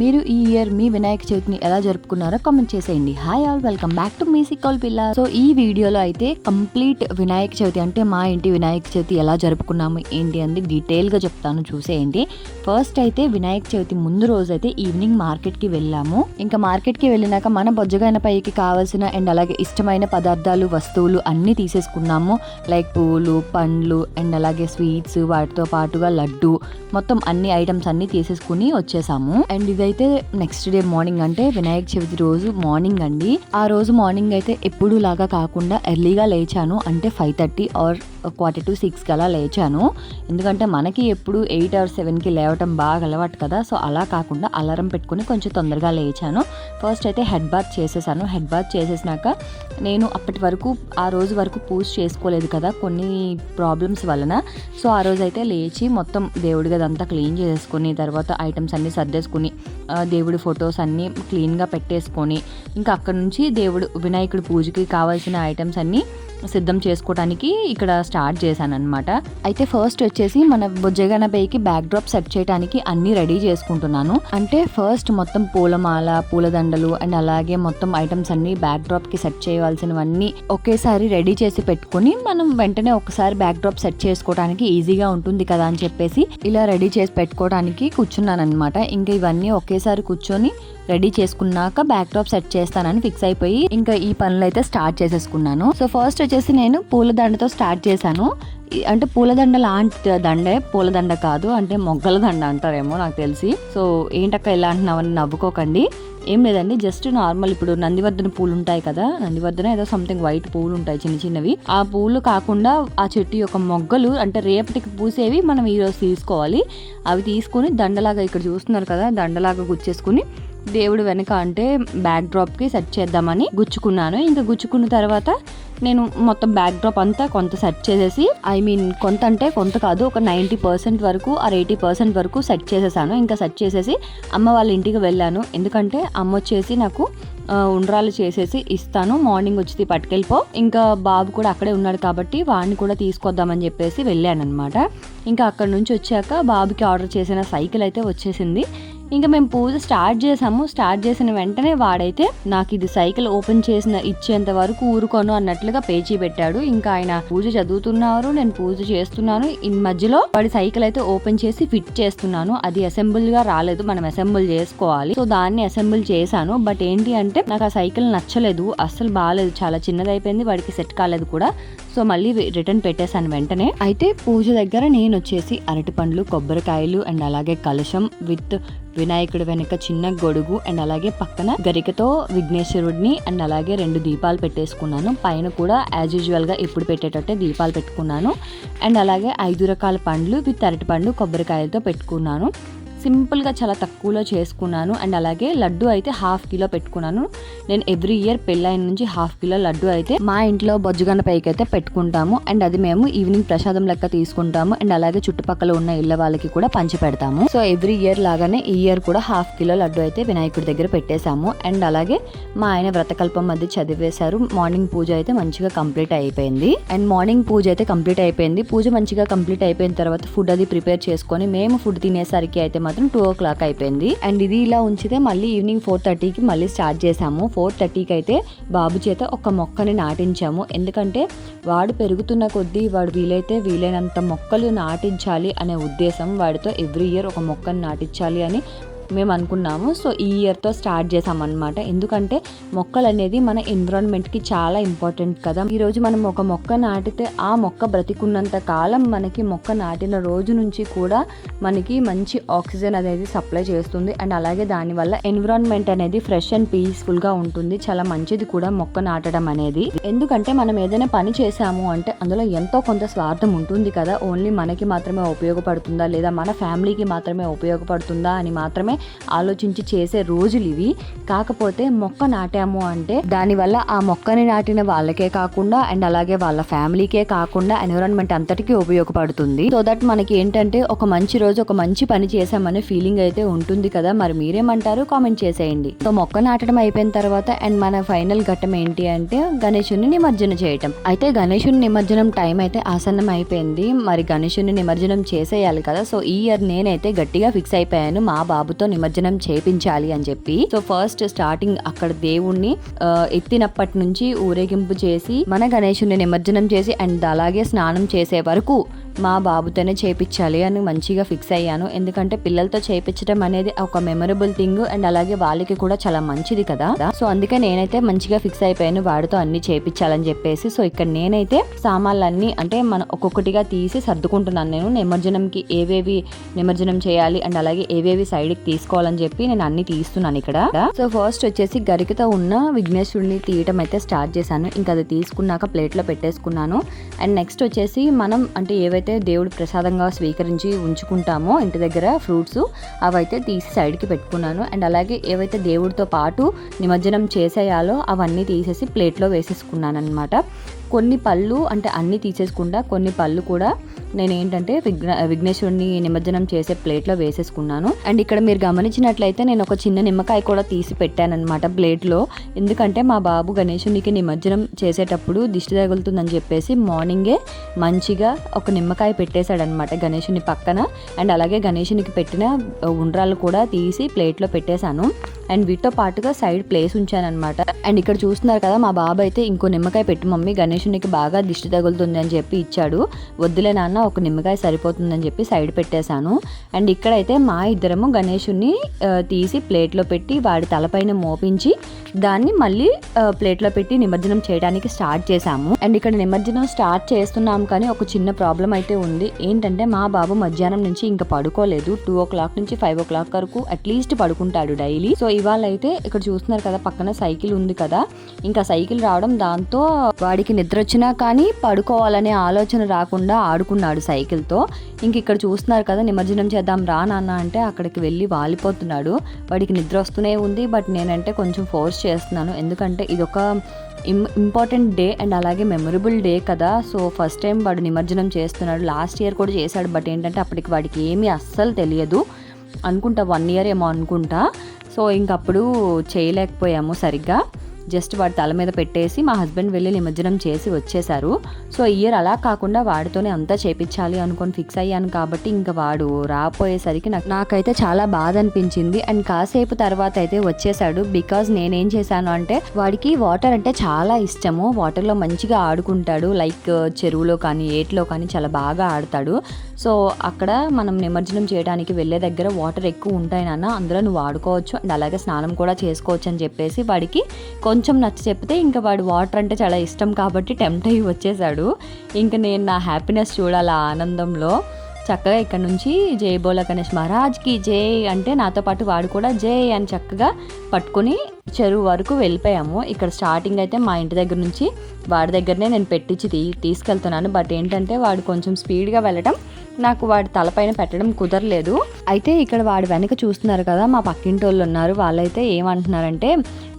మీరు ఈ ఇయర్ మీ వినాయక చవితిని ఎలా జరుపుకున్నారో కామెంట్ చేసేయండి. Hi all welcome back to music call పిల్ల సో ఈ వీడియోలో అయితే కంప్లీట్ వినాయక చవితి అంటే మా ఇంటి వినాయక చవితి ఎలా జరుపుకున్నాము ఏంటి అని డీటెయిల్గా చెప్తాను చూసేయండి. ఫస్ట్ అయితే వినాయక చవితి ముందు రోజు అయితే ఈవినింగ్ మార్కెట్కి వెళ్ళాము. ఇంకా మార్కెట్కి వెళ్ళినాక మన బొజ్జగైన పైకి కావాల్సిన అండ్ అలాగే ఇష్టమైన పదార్థాలు వస్తువులు అన్నీ తీసేసుకున్నాము. లైక్ పూలు పండ్లు అండ్ అలాగే స్వీట్స్ వాటితో పాటుగా లడ్డు మొత్తం అన్ని ఐటమ్స్ అన్ని తీసేసుకుని వచ్చేసాము. అండ్ ఇదే ఇదైతే నెక్స్ట్ డే మార్నింగ్ అంటే వినాయక చవితి రోజు మార్నింగ్ అండి. ఆ రోజు మార్నింగ్ అయితే ఎప్పుడు లాగా కాకుండా ఎర్లీగా లేచాను. అంటే five thirty or quarter to సిక్స్కి అలా లేచాను. ఎందుకంటే మనకి ఎప్పుడు ఎయిట్ ఆర్ సెవెన్కి లేవటం బాగా అలవాటు కదా సో అలా కాకుండా అలారం పెట్టుకుని కొంచెం తొందరగా లేచాను. ఫస్ట్ అయితే హెడ్ బాత్ చేసేసాను. హెడ్ బాత్ చేసేసినాక నేను అప్పటి వరకు ఆ రోజు వరకు పూజ చేసుకోలేదు కదా కొన్ని ప్రాబ్లమ్స్ వలన. సో ఆ రోజు అయితే లేచి మొత్తం దేవుడి గదంతా క్లీన్ చేసుకుని తర్వాత ఐటమ్స్ అన్నీ సర్దేసుకుని దేవుడి ఫొటోస్ అన్నీ క్లీన్గా పెట్టేసుకొని ఇంకా అక్కడ నుంచి దేవుడు వినాయకుడి పూజకి కావాల్సిన ఐటమ్స్ అన్నీ సిద్ధం చేసుకోవడానికి ఇక్కడ స్టార్ట్ చేశాను అనమాట అయితే ఫస్ట్ వచ్చేసి మన బుజ్జగనపైకి బ్యాక్ డ్రాప్ సెట్ చేయడానికి అన్ని రెడీ చేసుకుంటున్నాను. అంటే ఫస్ట్ మొత్తం పూలమాల పూలదండలు అండ్ అలాగే మొత్తం ఐటమ్స్ అన్ని బ్యాక్ డ్రాప్కి సెట్ చేయవలసినవన్నీ ఒకేసారి రెడీ చేసి పెట్టుకొని మనం వెంటనే ఒకసారి బ్యాక్ డ్రాప్ సెట్ చేసుకోవడానికి ఈజీగా ఉంటుంది కదా అని చెప్పేసి ఇలా రెడీ చేసి పెట్టుకోవడానికి కూర్చున్నాను అనమాట ఇంకా ఇవన్నీ ఒకేసారి కూర్చొని రెడీ చేసుకున్నాక బ్యాక్ డ్రాప్ సెట్ చేస్తానని ఫిక్స్ అయిపోయి ఇంకా ఈ పనులు అయితే స్టార్ట్ చేసేసుకున్నాను. సో ఫస్ట్ వచ్చేసి నేను పూలదండతో స్టార్ట్ చేశాను. అంటే పూలదండ లాంటి దండే పూలదండ కాదు అంటే మొగ్గల దండ అంటారేమో నాకు తెలిసి. సో ఏంటక్క ఇలా అంటున్నావని నవ్వుకోకండి. ఏం లేదండి జస్ట్ నార్మల్ ఇప్పుడు నందివర్ధన పూలు ఉంటాయి కదా నందివర్ధన ఏదో సంథింగ్ వైట్ పూలు ఉంటాయి చిన్న చిన్నవి. ఆ పూలు కాకుండా ఆ చెట్టు యొక్క మొగ్గలు అంటే రేపటికి పూసేవి మనం ఈరోజు తీసుకోవాలి. అవి తీసుకొని దండలాగా ఇక్కడ చూస్తున్నారు కదా దండలాగా గుచ్చేసుకుని దేవుడు వెనక అంటే బ్యాక్ డ్రాప్కి సెట్ చేద్దామని గుచ్చుకున్నాను. ఇంకా గుచ్చుకున్న తర్వాత నేను మొత్తం బ్యాక్ డ్రాప్ అంతా కొంత సెట్ చేసేసి ఐ మీన్ కొంత అంటే కొంత కాదు ఒక నైంటీ పర్సెంట్ వరకు ఆర్ ఎయిటీ పర్సెంట్ వరకు సెట్ చేసేసాను. ఇంకా సెట్ చేసేసి అమ్మ వాళ్ళ ఇంటికి వెళ్ళాను. ఎందుకంటే అమ్మ వచ్చేసి నాకు ఉండరాలు ఉండ్రాలు చేసేసి ఇస్తాను. మార్నింగ్ వచ్చి పట్టుకెళ్ళిపో. ఇంకా బాబు కూడా అక్కడే ఉన్నాడు కాబట్టి వాడిని కూడా తీసుకొద్దామని చెప్పేసి వెళ్ళాను అనమాట ఇంకా అక్కడ నుంచి వచ్చాక బాబుకి ఆర్డర్ చేసిన సైకిల్ అయితే వచ్చేసింది. ఇంకా మేము పూజ స్టార్ట్ చేసాము. స్టార్ట్ చేసిన వెంటనే వాడైతే నాకు ఇది సైకిల్ ఓపెన్ చేసిన ఇచ్చేంత వరకు ఊరుకోను అన్నట్లుగా పేచీ పెట్టాడు. ఇంకా ఆయన పూజ చదువుతున్నారు నేను పూజ చేస్తున్నాను. ఈ మధ్యలో వాడి సైకిల్ అయితే ఓపెన్ చేసి ఫిట్ చేస్తున్నాను. అది అసెంబుల్గా రాలేదు మనం అసెంబుల్ చేసుకోవాలి. సో దాన్ని అసెంబుల్ చేశాను. బట్ ఏంటి అంటే నాకు ఆ సైకిల్ నచ్చలేదు అస్సలు బాగాలేదు చాలా చిన్నదైపోయింది వాడికి సెట్ కాలేదు కూడా. సో మళ్ళీ రిటర్న్ పెట్టేశాను వెంటనే. అయితే పూజ దగ్గర నేను వచ్చేసి అరటి పండ్లు కొబ్బరికాయలు అండ్ అలాగే కలశం విత్ వినాయకుడి వెనుక చిన్న గొడుగు అండ్ అలాగే పక్కన గరికతో విఘ్నేశ్వరుడిని అండ్ అలాగే రెండు దీపాలు పెట్టేసుకున్నాను. పైన కూడా యాజ్ యూజువల్గా ఎప్పుడు పెట్టేటట్టే దీపాలు పెట్టుకున్నాను. అండ్ అలాగే ఐదు రకాల పండ్లు విత్ అరటి పండు కొబ్బరికాయలతో పెట్టుకున్నాను. సింపుల్గా చాలా తక్కువలో చేసుకున్నాను. అండ్ అలాగే లడ్డు అయితే హాఫ్ కిలో పెట్టుకున్నాను. నేను ఎవ్రీ ఇయర్ పెళ్ళైన నుంచి హాఫ్ కిలో లడ్డు అయితే మా ఇంట్లో బొజ్జుగన్న పైకి అయితే పెట్టుకుంటాము. అండ్ అది మేము ఈవినింగ్ ప్రసాదం లెక్క తీసుకుంటాము. అండ్ అలాగే చుట్టుపక్కల ఉన్న ఇళ్ళ వాళ్ళకి కూడా పంచి పెడతాము. సో ఎవ్రీ ఇయర్ లాగానే ఈ ఇయర్ కూడా హాఫ్ కిలో లడ్డు అయితే వినాయకుడి దగ్గర పెట్టేశాము. అండ్ అలాగే మా ఆయన వ్రతకల్పం మధ్య చదివేశారు. మార్నింగ్ పూజ అయితే మంచిగా కంప్లీట్ అయిపోయింది. అండ్ మార్నింగ్ పూజ అయితే కంప్లీట్ అయిపోయింది. పూజ మంచిగా కంప్లీట్ అయిపోయిన తర్వాత ఫుడ్ అది ప్రిపేర్ చేసుకొని మేము ఫుడ్ తినేసరికి అయితే మాత్రం టూ ఓ క్లాక్ అయిపోయింది. అండ్ ఇది ఇలా ఉంచితే మళ్ళీ ఈవినింగ్ ఫోర్ థర్టీకి మళ్ళీ స్టార్ట్ చేసాము ఫోర్ థర్టీకి అయితే బాబు చేత ఒక మొక్కని నాటించాము. ఎందుకంటే వాడు పెరుగుతున్న కొద్దీ వాడు వీలైతే వీలైనంత మొక్కలు నాటించాలి అనే ఉద్దేశం వాడితో ఎవ్రీ ఇయర్ ఒక మొక్కని నాటించాలి అని మేము అనుకున్నాము సో ఈ ఇయర్తో స్టార్ట్ చేసామన్నమాట ఎందుకంటే మొక్కలు అనేది మన ఎన్విరాన్మెంట్కి చాలా ఇంపార్టెంట్ కదా. ఈరోజు మనం ఒక మొక్క నాటితే ఆ మొక్క బ్రతికున్నంత కాలం మనకి మొక్క నాటిన రోజు నుంచి కూడా మనకి మంచి ఆక్సిజన్ అనేది సప్లై చేస్తుంది. అండ్ అలాగే దానివల్ల ఎన్విరాన్మెంట్ అనేది ఫ్రెష్ అండ్ పీస్ఫుల్గా ఉంటుంది. చాలా మంచిది కూడా మొక్క నాటడం అనేది. ఎందుకంటే మనం ఏదైనా పని చేసాము అంటే అందులో ఎంతో కొంత స్వార్థం ఉంటుంది కదా. ఓన్లీ మనకి మాత్రమే ఉపయోగపడుతుందా? లేదా మన ఫ్యామిలీకి మాత్రమే ఉపయోగపడుతుందా అని మాత్రమే ఆలోచించి చేసే రోజులు ఇవి. కాకపోతే మొక్క నాటాము అంటే దానివల్ల ఆ మొక్కని నాటిన వాళ్ళకే కాకుండా అండ్ అలాగే వాళ్ళ ఫ్యామిలీకే కాకుండా ఎన్విరాన్మెంట్ అంతటికీ ఉపయోగపడుతుంది. సో దట్ మనకి ఏంటంటే ఒక మంచి రోజు ఒక మంచి పని చేసామనే ఫీలింగ్ అయితే ఉంటుంది కదా. మరి మీరేమంటారు? కామెంట్ చేసేయండి. సో మొక్క నాటడం అయిపోయిన తర్వాత అండ్ మన ఫైనల్ ఘట్టం ఏంటి అంటే గణేశుని నిమజ్జనం చేయటం. అయితే గణేశుని నిమజ్జనం టైం అయితే ఆసన్నం అయిపోయింది. మరి గణేశుని నిమజ్జనం చేసేయాలి కదా. సో ఈ ఇయర్ నేనైతే గట్టిగా ఫిక్స్ అయిపోయాను మా బాబుతో నిమజ్జనం చేపించాలి అని చెప్పి. సో ఫస్ట్ స్టార్టింగ్ అక్కడ దేవుణ్ణి ఆ, ఎత్తినప్పటి నుంచి ఊరేగింపు చేసి మన గణేశుని నిమజ్జనం చేసి అండ్ అలాగే స్నానం చేసే వరకు మా బాబుతోనే చేయించాలి అని మంచిగా ఫిక్స్ అయ్యాను. ఎందుకంటే పిల్లలతో చేయించడం అనేది ఒక మెమరబుల్ థింగ్ అండ్ అలాగే వాళ్ళకి కూడా చాలా మంచిది కదా. సో అందుకే నేనైతే మంచిగా ఫిక్స్ అయిపోయాను వాడితో అన్ని చేయించాలని చెప్పేసి. సో ఇక్కడ నేనైతే సామాన్లన్నీ అంటే మనం ఒక్కొక్కటిగా తీసి సర్దుకుంటున్నాను నేను. నిమజ్జనంకి ఏవేవి నిమజ్జనం చేయాలి అండ్ అలాగే ఏవేవి సైడ్కి తీసుకోవాలని చెప్పి నేను అన్ని తీస్తున్నాను ఇక్కడ. సో ఫస్ట్ వచ్చేసి గరికతో ఉన్న విఘ్నేశ్వరుడిని తీయటం అయితే స్టార్ట్ చేశాను. ఇంకా అది తీసుకున్నాక ప్లేట్లో పెట్టేసుకున్నాను. అండ్ నెక్స్ట్ వచ్చేసి మనం అంటే ఏవైతే దేవుడు ప్రసాదంగా స్వీకరించి ఉంచుకుంటామో ఇంటి దగ్గర ఫ్రూట్స్ అవైతే తీసి సైడ్కి పెట్టుకున్నాను. అండ్ అలాగే ఏవైతే దేవుడితో పాటు నిమజ్జనం చేసేయాలో అవన్నీ తీసేసి ప్లేట్లో వేసేసుకున్నాను అనమాట కొన్ని పళ్ళు అంటే అన్నీ తీసేసుకుండా కొన్ని పళ్ళు కూడా నేను ఏంటంటే విఘ్న విఘ్నేశ్వరుని నిమజ్జనం చేసే ప్లేట్లో వేసేసుకున్నాను. అండ్ ఇక్కడ మీరు గమనించినట్లయితే నేను ఒక చిన్న నిమ్మకాయ కూడా తీసి పెట్టానమాట ప్లేట్లో. ఎందుకంటే మా బాబు గణేశునికి నిమజ్జనం చేసేటప్పుడు దిష్టి తగులుతుందని చెప్పేసి మార్నింగే మంచిగా ఒక నిమ్మకాయ పెట్టేశాడనమాట గణేశుని పక్కన. అండ్ అలాగే గణేశునికి పెట్టిన ఉండ్రాలు కూడా తీసి ప్లేట్లో పెట్టేశాను. అండ్ వీటితో పాటుగా సైడ్ ప్లేస్ ఉంచాను అనమాట అండ్ ఇక్కడ చూస్తున్నారు కదా మా బాబు అయితే ఇంకో నిమ్మకాయ పెట్టు మమ్మీ గణేషునికి బాగా దిష్టి తగులుతుంది అని చెప్పి ఇచ్చాడు. వద్దులే నాన్న ఒక నిమ్మకాయ సరిపోతుందని చెప్పి సైడ్ పెట్టేశాను. అండ్ ఇక్కడైతే మా ఇద్దరము గణేషుని తీసి ప్లేట్లో పెట్టి వాడి తలపైన మోపించి దాన్ని మళ్ళీ ప్లేట్లో పెట్టి నిమజ్జనం చేయడానికి స్టార్ట్ చేశాము. అండ్ ఇక్కడ నిమజ్జనం స్టార్ట్ చేస్తున్నాం కానీ ఒక చిన్న ప్రాబ్లం అయితే ఉంది. ఏంటంటే మా బాబు మధ్యాహ్నం నుంచి ఇంకా పడుకోలేదు. టూ ఓ క్లాక్ నుంచి ఫైవ్ ఓ క్లాక్ వరకు అట్లీస్ట్ పడుకుంటాడు డైలీ. సో ఇవాళ అయితే ఇక్కడ చూస్తున్నారు కదా పక్కన సైకిల్ ఉంది కదా. ఇంకా సైకిల్ రావడం దాంతో వాడికి నిద్ర వచ్చినా కానీ పడుకోవాలనే ఆలోచన రాకుండా ఆడుకున్నాడు సైకిల్తో. ఇంక ఇక్కడ చూస్తున్నారు కదా నిమజ్జనం చేద్దాం రా నాన్న అంటే అక్కడికి వెళ్ళి వాలిపోతున్నాడు. వాడికి నిద్ర వస్తూనే ఉంది బట్ నేనంటే కొంచెం ఫోర్స్ చేస్తున్నాను. ఎందుకంటే ఇదొక ఇం ఇంపార్టెంట్ డే అండ్ అలాగే మెమొరబుల్ డే కదా. సో ఫస్ట్ టైం వాడు నిమజ్జనం చేస్తున్నాడు. లాస్ట్ ఇయర్ కూడా చేశాడు బట్ ఏంటంటే అప్పటికి వాడికి ఏమీ అస్సలు తెలియదు. అనుకుంటా వన్ ఇయర్ ఏమో అనుకుంటా. సో ఇంకప్పుడు చేయలేకపోయాము సరిగ్గా. జస్ట్ వాడి తల మీద పెట్టేసి మా హస్బెండ్ వెళ్ళి నిమజ్జనం చేసి వచ్చేసారు సో ఇయర్ అలా కాకుండా వాడితోనే అంతా చేపించాలి అనుకొని ఫిక్స్ అయ్యాను కాబట్టి ఇంకా వాడు రాపోయేసరికి నాకు నాకైతే చాలా బాధ అనిపించింది. అండ్ కాసేపు తర్వాత అయితే వచ్చేసాడు బికాజ్ నేనేం చేశాను అంటే వాడికి వాటర్ అంటే చాలా ఇష్టము. వాటర్లో మంచిగా ఆడుకుంటాడు. లైక్ చెరువులో కానీ ఏట్లో కానీ చాలా బాగా ఆడతాడు. సో అక్కడ మనం నిమజ్జనం చేయడానికి వెళ్ళే దగ్గర వాటర్ ఎక్కువ ఉంటాయి నాన్న. అందులో నువ్వు ఆడుకోవచ్చు. అండ్ అలాగే స్నానం కూడా చేసుకోవచ్చు అని చెప్పేసి వాడికి కొంచెం కొంచెం నచ్చ చెప్తే ఇంకా వాడు వాటర్ అంటే చాలా ఇష్టం కాబట్టి టెంప్ట్ అయ్యి వచ్చేసాడు. ఇంకా నేను నా హ్యాపీనెస్ చూడాలి ఆ ఆనందంలో. చక్కగా ఇక్కడ నుంచి జై బోల గణేష్ మహారాజ్కి జై అంటే నాతో పాటు వాడు కూడా జై అని చక్కగా పట్టుకొని చెరువు వరకు వెళ్ళిపోయాము. ఇక్కడ స్టార్టింగ్ అయితే మా ఇంటి దగ్గర నుంచి వాడి దగ్గరనే నేను పెట్టించి తీ తీసుకెళ్తున్నాను. బట్ ఏంటంటే వాడు కొంచెం స్పీడ్గా వెళ్ళటం నాకు వాడి తలపైన పెట్టడం కుదరలేదు. అయితే ఇక్కడ వాడి వెనక చూస్తున్నారు కదా మా పక్కింటి వాళ్ళు ఉన్నారు. వాళ్ళైతే ఏమంటున్నారంటే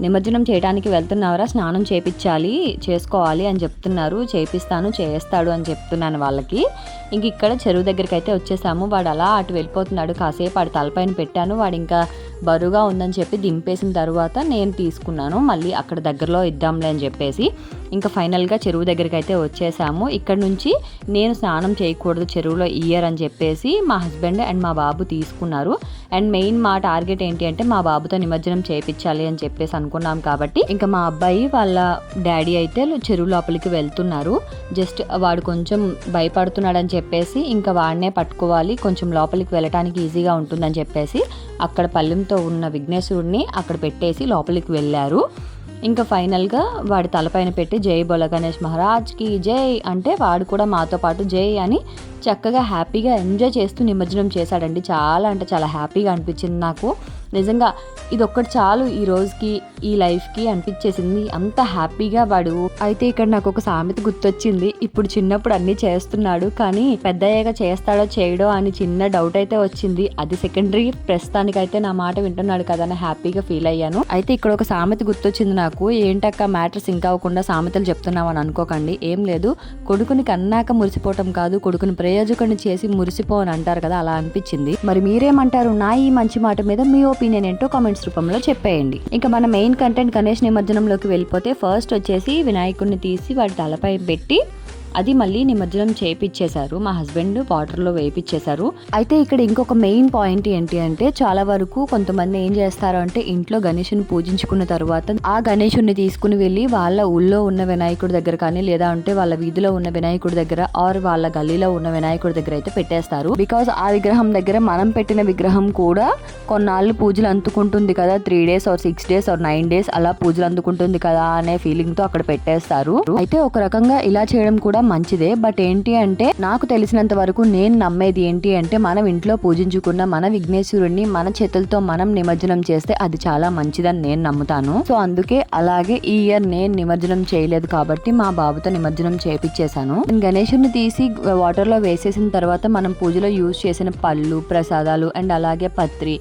నిమజ్జనం చేయడానికి వెళ్తున్నారా స్నానం చేపించాలి చేసుకోవాలి అని చెప్తున్నారు. చేపిస్తాను చేస్తాడు అని చెప్తున్నాను వాళ్ళకి. ఇంక ఇక్కడ చెరువు దగ్గరికి అయితే వచ్చేసాము. వాడు అలా అటు వెళ్ళిపోతున్నాడు. కాసేపు వాడి తలపైన పెట్టాను. వాడు ఇంకా బరువుగా ఉందని చెప్పి దింపేసిన తర్వాత నేను తీసుకున్నాను. మళ్ళీ అక్కడ దగ్గరలో ఇద్దాంలే అని చెప్పేసి ఇంకా ఫైనల్గా చెరువు దగ్గరికి అయితే వచ్చేసాము. ఇక్కడ నుంచి నేను స్నానం చేయకూడదు చెరువులో ఇయర్ అని చెప్పేసి మా హస్బెండ్ అండ్ మా బాబు తీసుకున్నారు. అండ్ మెయిన్ మా టార్గెట్ ఏంటి అంటే మా బాబుతో నిమజ్జనం చేయించాలి అని చెప్పేసి అనుకున్నాం కాబట్టి ఇంకా మా అబ్బాయి వాళ్ళ డాడీ అయితే చెరువు లోపలికి వెళ్తున్నారు. జస్ట్ వాడు కొంచెం భయపడుతున్నాడని చెప్పేసి ఇంకా వాడినే పట్టుకోవాలి. కొంచెం లోపలికి వెళ్ళటానికి ఈజీగా ఉంటుందని చెప్పేసి అక్కడ పల్లెంతో ఉన్న విఘ్నేశ్వరుడిని అక్కడ పెట్టేసి లోపలికి వెళ్ళారు. ఇంకా ఫైనల్గా వాడి తలపైన పెట్టి జై బోల గణేష్ మహారాజ్కి జై అంటే వాడు కూడా మాతో పాటు జై అని చక్కగా హ్యాపీగా ఎంజాయ్ చేస్తూ నిమజ్జనం చేశాడండి. చాలా అంటే చాలా హ్యాపీగా అనిపించింది నాకు. నిజంగా ఇది ఒక్కటి చాలు ఈ రోజుకి ఈ లైఫ్కి అనిపించేసింది. అంత హ్యాపీగా వాడు. అయితే ఇక్కడ నాకు ఒక సామెత గుర్తొచ్చింది. ఇప్పుడు చిన్నప్పుడు అన్నీ చేస్తున్నాడు కానీ పెద్ద అయ్యాక చేస్తాడో చేయడో అని చిన్న డౌట్ అయితే వచ్చింది. అది సెకండరీ. ప్రస్తుతానికైతే నా మాట వింటున్నాడు కదా అని హ్యాపీగా ఫీల్ అయ్యాను. అయితే ఇక్కడ ఒక సామెత గుర్తొచ్చింది నాకు. ఏంటక్క మ్యాటర్స్ ఇంకా అవ్వకుండా సామెతలు చెప్తున్నావు అని అనుకోకండి. ఏం లేదు. కొడుకుని కన్నాక మురిసిపోవటం కాదు. కొడుకుని ప్రయోజకుని చేసి మురిసిపో అని అంటారు కదా అలా అనిపించింది. మరి మీరేమంటారు? నా ఈ మంచి మాట మీద మీ ఒపీనియన్ ఏంటో కామెంట్స్ రూపంలో చెప్పేయండి. ఇంకా మన మెయిన్ కంటెంట్ గణేష్ నిమజ్జనంలోకి వెళ్ళిపోతే ఫస్ట్ వచ్చేసి వినాయకుడిని తీసి వాడి తలపై పెట్టి అది మళ్ళీ నిమజ్జనం చేపిచ్చేశారు. మా హస్బెండ్ వాటర్లో అయితే ఇక్కడ ఇంకొక మెయిన్ పాయింట్ ఏంటి అంటే చాలా వరకు కొంతమంది ఏం చేస్తారు అంటే ఇంట్లో గణేషుని పూజించుకున్న తర్వాత ఆ గణేషుని తీసుకుని వెళ్ళి వాళ్ళ ఊళ్ళో ఉన్న వినాయకుడి దగ్గర కానీ లేదా అంటే వాళ్ళ వీధిలో ఉన్న వినాయకుడి దగ్గర ఆర్ వాళ్ళ గల్లీలో ఉన్న వినాయకుడి దగ్గర అయితే పెట్టేస్తారు. బికాస్ ఆ విగ్రహం దగ్గర మనం పెట్టిన విగ్రహం కూడా కొన్నాళ్ళు పూజలు అందుకుంటుంది కదా. Three days or six days or nine days అలా పూజలు అందుకుంటుంది కదా అనే ఫీలింగ్తో అక్కడ పెట్టేస్తారు. అయితే ఒక రకంగా ఇలా చేయడం కూడా మంచిదే. బట్ ఏంటి అంటే నాకు తెలిసినంత వరకు నేను నమ్మేది ఏంటి అంటే మనం ఇంట్లో పూజించుకున్న మన విఘ్నేశ్వరుణ్ణి మన చేతులతో మనం నిమజ్జనం చేస్తే అది చాలా మంచిదని నేను నమ్ముతాను. సో అందుకే అలాగే ఈ ఇయర్ నేను నిమజ్జనం చేయలేదు కాబట్టి మా బాబుతో నిమజ్జనం చేపించేశాను గణేషుని తీసి వాటర్లో వేసేసిన తర్వాత మనం పూజలో యూజ్ చేసిన పళ్ళు ప్రసాదాలు అండ్ అలాగే పత్రి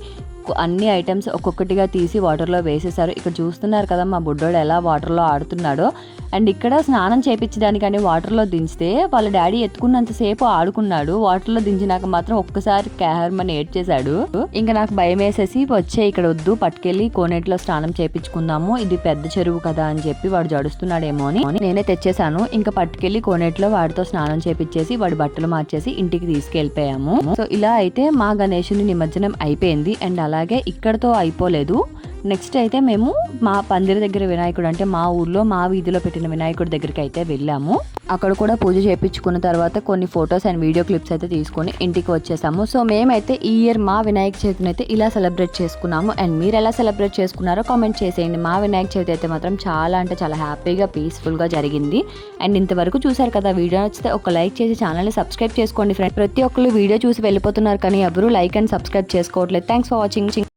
అన్ని ఐటమ్స్ ఒక్కొక్కటిగా తీసి వాటర్లో వేసేసారు ఇక్కడ చూస్తున్నారు కదా మా బుడ్డోడు ఎలా వాటర్లో ఆడుతున్నాడో. అండ్ ఇక్కడ స్నానం చేపించడానికని వాటర్లో దించితే వాళ్ళ డాడీ ఎత్తుకున్నంతసేపు ఆడుకున్నాడు. వాటర్లో దించినాక మాత్రం ఒక్కసారి క్యాహర్మని ఏడ్చేశాడు. ఇంకా నాకు భయం వేసేసి వచ్చే ఇక్కడ వద్దు పట్టుకెళ్ళి కోనేటిలో స్నానం చేపించుకుందాము. ఇది పెద్ద చెరువు కదా అని చెప్పి వాడు జడుస్తున్నాడేమో అని నేనే తెచ్చేసాను ఇంకా పట్టుకెళ్ళి కోనేటిలో వాడితో స్నానం చేపించేసి వాడి బట్టలు మార్చేసి ఇంటికి తీసుకెళ్ళిపోయాము. సో ఇలా అయితే మా గణేషుని నిమజ్జనం అయిపోయింది. అండ్ అలా అలాగే ఇక్కడతో అయిపోలేదు. నెక్స్ట్ అయితే మేము మా పందిరి దగ్గర వినాయకుడు అంటే మా ఊర్లో మా వీధిలో పెట్టిన వినాయకుడి దగ్గరికి అయితే వెళ్ళాము. అక్కడ కూడా పూజ చేయించుకున్న తర్వాత కొన్ని ఫొటోస్ అండ్ వీడియో క్లిప్స్ అయితే తీసుకొని ఇంటికి వచ్చేసాము. సో మేమైతే ఈ ఇయర్ మా వినాయక చవితిని అయితే ఇలా సెలబ్రేట్ చేసుకున్నాము. అండ్ మీరు ఎలా సెలబ్రేట్ చేసుకున్నారో కామెంట్ చేసేయండి. మా వినాయక చవితి అయితే మాత్రం చాలా అంటే చాలా హ్యాపీగా పీస్ఫుల్గా జరిగింది. అండ్ ఇంతవరకు చూసారు కదా వీడియో నచ్చితే ఒక లైక్ చేసి ఛానల్ని సబ్స్క్రైబ్ చేసుకోండి ఫ్రెండ్ ప్రతి ఒక్కరు వీడియో చూసి వెళ్ళిపోతున్నారు కానీ ఎవరు లైక్ అండ్ సబ్స్క్రైబ్ చేసుకోవట్లేదు. Thanks for watching